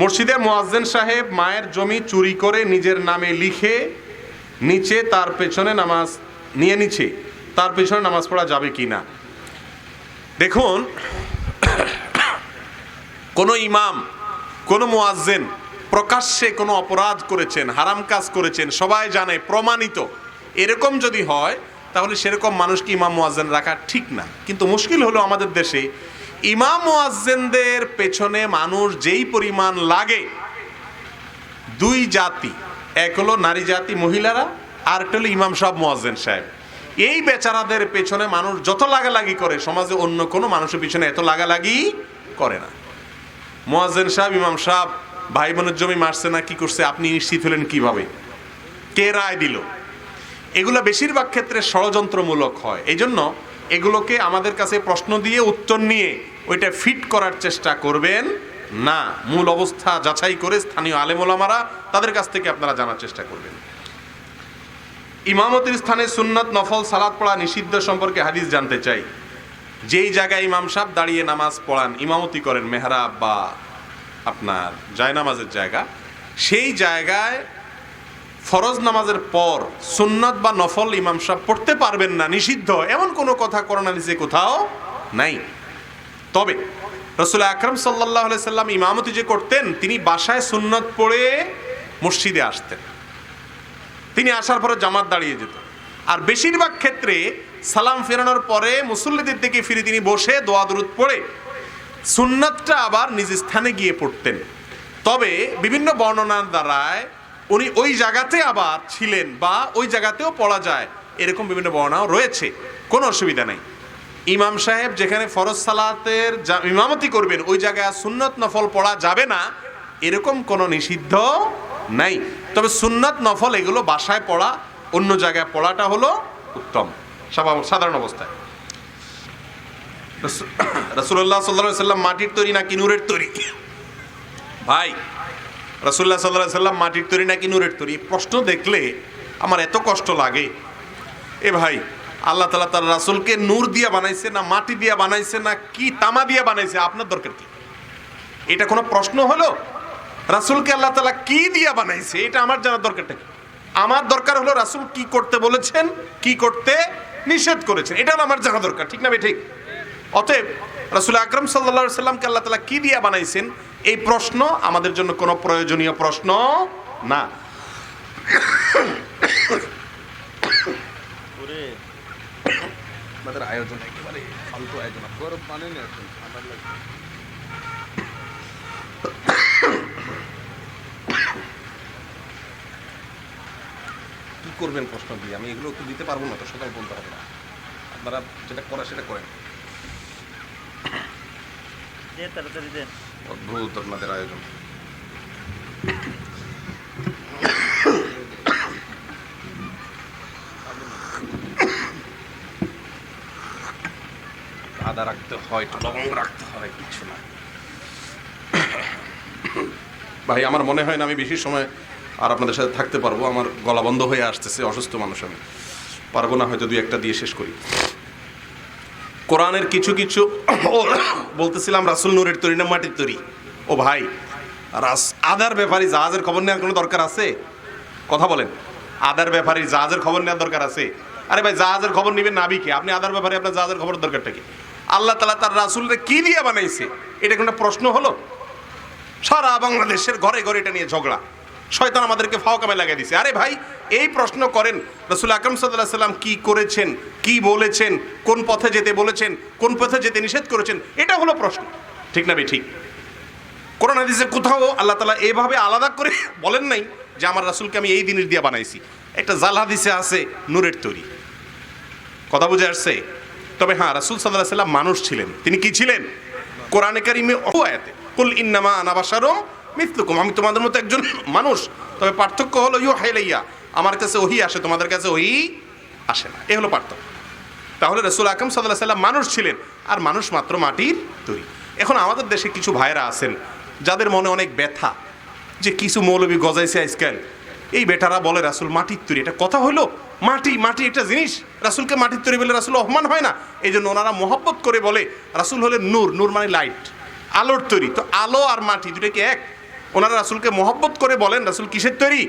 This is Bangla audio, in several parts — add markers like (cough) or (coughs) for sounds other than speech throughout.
মসজিদে মোয়াজ্জেন সাহেব মায়ের জমি চুরি করে নিজের নামে লিখে নিচে তার পেছনে নামাজ নিয়ে নিচ্ছে, তার পেছনে নামাজ পড়া যাবে কি না? দেখুন, কোনো ইমাম, কোনো মোয়াজ্জেন প্রকাশ্যে কোনো অপরাধ করেছেন, হারাম কাজ করেছেন, সবাই জানে, প্রমাণিত। এরকম যদি হয়, তাহলে সেরকম মানুষকে ইমাম মোয়াজ্জেন রাখা ঠিক না। কিন্তু মুশকিল হলো আমাদের দেশে ইমাম মোয়াজ্জেনদের পেছনে মানুষ যেই পরিমাণ লাগে, দুই জাতি, এক হলো নারী জাতি, মহিলারা আর একটা হলো ইমাম সাহেব, মোয়াজ্জেন সাহেব। এই বেচারাদের পেছনে মানুষ যত লাগালাগি করে, সমাজে অন্য কোনো মানুষের পিছনে এত লাগালাগি করে না। মোয়াজ্জেন সাহেব, ইমাম সাহেব ভাই বোনের জমি মারছে না, কি করছে, আপনি নিশ্চিত হলেন কীভাবে? কে রায় দিল? এগুলো বেশিরভাগ ক্ষেত্রে ষড়যন্ত্রমূলক হয়। এই জন্য এগুলোকে আমাদের কাছে প্রশ্ন দিয়ে উত্তর নিয়ে ওইটা ফিট করার চেষ্টা করবেন। না, মূল অবস্থা যাচাই করে স্থানীয় আলেমোলামারা তাদের কাছ থেকে আপনারা জানার চেষ্টা করবেন। ইমামতির স্থানে সুন্নত, নফল সালাদ পড়া নিষিদ্ধ সম্পর্কে হাদিস জানতে চাই। যেই জায়গায় ইমাম সাহেব দাঁড়িয়ে নামাজ পড়ান, ইমামতি করেন মেহরাব বা আপনার জায়নামাজের জায়গা, সেই জায়গায় ফরজ নামাজের পর সুন্নত বা নফল ইমাম সাহেব পড়তে পারবেন না, নিষিদ্ধ। এমন কোনো কথা করোনা নিচে কোথাও নাই। তবে রসুল আকরম সাল্লাহ সাল্লাম ইমামতি যে করতেন, তিনি বাসায় সুন্নত পড়ে মসজিদে আসতেন। তিনি আসার পরে জামাত দাঁড়িয়ে যেত। আর বেশিরভাগ ক্ষেত্রে সালাম ফেরানোর পরে মুসল্লিদের দিকে ফিরে তিনি বসে দোয়া দরুদ পড়ে। সুন্নাতটা আবার নিজ স্থানে গিয়ে পড়তেন। তবে বিভিন্ন বর্ণনার দ্বারায় উনি ওই জায়গাতে আবার ছিলেন বা ওই জায়গাতেও পড়া যায়, এরকম বিভিন্ন বর্ণনাও রয়েছে। কোনো অসুবিধা নেই। ইমাম সাহেব যেখানে ফরজ সালাতের ইমামতি করবেন, ওই জায়গায় সুন্নত নফল পড়া যাবে না, এরকম কোনো নিষিদ্ধ নাই। তবে সুন্নত নফল এগুলো বাসায় পড়া, অন্য জায়গায় পড়াটা হলো উত্তম। সাধারণ অবস্থায়। রসুল্লাহ সাল্লাহ সাল্লাম মাটির তৈরি নাকি নূরের তৈরি? ভাই রসুল্লাহ সাল্লাহ সাল্লাম মাটির তৈরি নাকি নূরের তৈরি? প্রশ্ন দেখলে আমার এত কষ্ট লাগে। এ ভাই আল্লাহ তালা তার রাসুলকে নূর দিয়া বানাইছে না মাটি দিয়া বানাইছে না কি তামা দিয়া বানাইছে? আপনার দরকার কি? এটা কোনো প্রশ্ন হলো? রাসুলকে আল্লাহ তালা কি দিয়া বানাইছে? এটা আমার জানার দরকারটা কি? আমার দরকার হলো রাসুল কি করতে বলেছেন, কি করতে নিষেধ করেছেন। এটা আমার জানা দরকার, ঠিক না ভাই? ঠিক। অতএব রাসুল আকরম সাল্লা সাল্লামকে আল্লাহ তালা কি দিয়া বানাইছেন, এই প্রশ্ন আমাদের জন্য কোনো প্রয়োজনীয় প্রশ্ন না। আমাদের আয়োজন একেবারে ফালতু আয়োজন। গরম পানি এখন ঠান্ডা লাগবে। কি করবেন প্রশ্ন দিয়ে? আমি এগুলো তো দিতে পারব না তো সকাল বলতে হবে না। আপনারা যেটা করা সেটা করেন। অদ্ভুত আপনাদের আয়োজন। আদা রাখতে হয়, লবঙ্গ রাখতে হয়, কিছু না। ভাই, আমার মনে হয় না আমি বেশি সময় আর আপনাদের সাথে থাকতে পারব। আমার গলা বন্ধ হয়ে আসতেছে, অসুস্থ মানুষ আমি। পারব না হয়তো দুই একটা দিয়ে শেষ করি। কোরআনের কিছু কিছু বলতেছিলাম, রাসুল নূরের তৈরি না মাটির তৈরি? ও ভাই, রাস, আদার ব্যাপারে জাহাজের খবর নেওয়ার কোনো দরকার আছে? কথা বলেন। আদার ব্যাপারে জাহাজের খবর নেওয়ার দরকার আছে? আরে ভাই, জাহাজের খবর নেবেন নাবিকে আপনি আদার ব্যাপারে আপনার জাহাজের খবর দরকারটা কি? আল্লাহ তালা তার রাসুলরে কি দিয়ে বানাইছে? এটা কোনো প্রশ্ন হলো? সারা বাংলাদেশের ঘরে ঘরে এটা নিয়ে ঝগড়া। শয়তান আমাদেরকে ফাও কামে লাগিয়ে দিছে। আরে ভাই, এই প্রশ্ন করেন রসুল আকরম সাল্লাহ সাল্লাম কি করেছেন, কি বলেছেন, কোন পথে যেতে বলেছেন, কোন পথে যেতে নিষেধ করেছেন, এটা হলো প্রশ্ন। ঠিক না ভাই, ঠিক? কোরআন হাদিসে কোথাও আল্লাহ তালা এভাবে আলাদা করে বলেন নাই যে আমার রাসুলকে আমি এই দিনের দিয়ে বানাইছি। একটা জাল হাদিসে আছে, নূরের তৈরি। কথা বুঝে আসছে? তবে হ্যাঁ রাসুল সাল্লাহ সাল্লাম মানুষ ছিলেন। তিনি কি ছিলেন? কোরআনে কারিমে ও আয়াতে, কুল ইন্নামা আনাবাসারম মিথলুকুম আমি তোমাদের মতো একজন মানুষ, তবে পার্থক্য হলো ইউ হাইলাইয়া আমার কাছে ওহি আসে, তোমাদের কাছে ওহি আসে না। এ হলো পার্থক্য। তাহলে রসুল আকরম সাল্লাহ সাল্লাম মানুষ ছিলেন, আর মানুষ মাত্র মাটির তৈরি। এখন আমাদের দেশে কিছু ভাইরা আছেন, যাদের মনে অনেক ব্যথা, যে কিছু মৌলবী গজাইছে আজকাল। এই বেটারা বলে, রাসুল, মাটির তৈরি। এটা কথা হলো, মাটি মাটি একটা জিনিস। রাসুলকে মাটির তৈরি বলে রাসুল অপমান হয় না? এই জন্য ওনারা মহব্বত করে বলে, রাসুল হলে নূর নূর মানে লাইট আলোর তৈরি। তো আলো আর মাটি দুটো কি এক। ওনারা রাসুলকে মহব্বত করে বলেন, রাসুল কিসের তৈরি?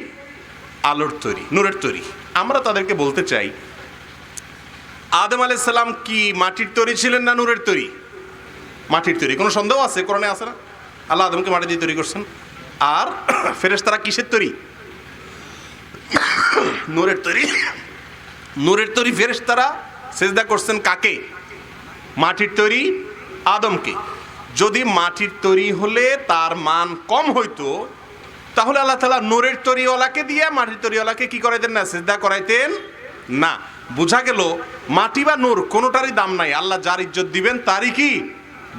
আলোর তৈরি, নূরের তৈরি। আমরা তাদেরকে বলতে চাই, আদম আলাইসাল্লাম কি মাটির তৈরি ছিলেন না নূরের তৈরি? মাটির তৈরি। কোনো সন্দেহ আছে? কোরআনে আছে না? আল্লাহ আদমকে মাটি দিয়ে তৈরি করছেন। আর (coughs) ফেরেশতারা কিসের তৈরি? (coughs) নূরের তৈরি। নূরের তৈরি ফেরেশতারা সেজদা করছেন কাকে? মাটির তৈরি আদমকে। যদি মাটির তৈরি হলে তার মান কম হইতো, তাহলে আল্লাহ তালা নূরের তরিওয়ালাকে দিয়ে মাটির তরিওয়ালাকে কি করাইতেন না, সেজদা করাইতেন না। বোঝা গেল, মাটি বা নূর কোনোটারই দাম নাই। আল্লাহ যার ইজ্জত দিবেন, তারই কি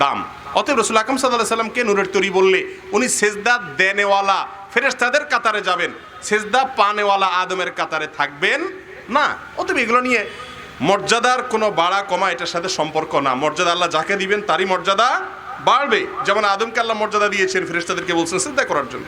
দাম। অতএব রসুল আকরম সাল্লাহ সাল্লামকে নূরের তরি বললে, উনি সেজদা দেনেওয়ালা ফেরেস্তাদের কাতারে যাবেন, সেজদা পানেওয়ালা আদমের কাতারে থাকবেন না, অতএব এগুলো নিয়ে মর্যাদার কোনো বাড়া কমা এটার সাথে সম্পর্ক না। মর্যাদা আল্লাহ যাকে দিবেন, তারই মর্যাদা বাড়বে। যেমন আদমকে আল্লাহ মর্যাদা দিয়েছেন ফেরেস্তাদেরকে বলছেন চিন্তা করার জন্য।